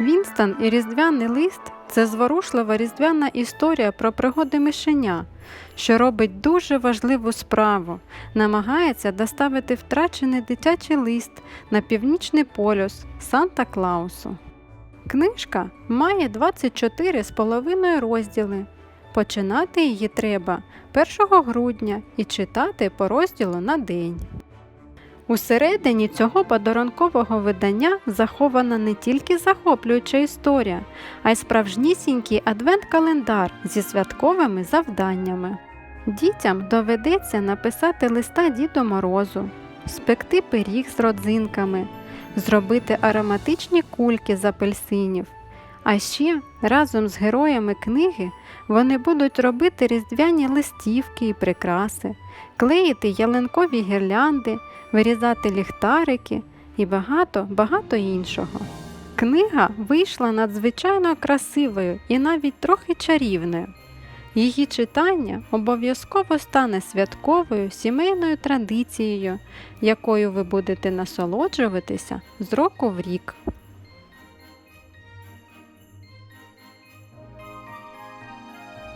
Вінстон і Різдвяний лист це зворушлива різдвяна історія про пригоди мишеня, що робить дуже важливу справу, намагається доставити втрачений дитячий лист на північний полюс Санта Клаусу. Книжка має 24 з половиною розділи. Починати її треба 1 грудня і читати по розділу на день. Усередині цього подарункового видання захована не тільки захоплююча історія, а й справжнісінький адвент-календар зі святковими завданнями. Дітям доведеться написати листа Діду Морозу, спекти пиріг з родзинками, зробити ароматичні кульки з апельсинів. А ще разом з героями книги вони будуть робити різдвяні листівки і прикраси, клеїти ялинкові гірлянди, вирізати ліхтарики і багато багато іншого. Книга вийшла надзвичайно красивою і навіть трохи чарівною. Її читання обов'язково стане святковою сімейною традицією, якою ви будете насолоджуватися з року в рік.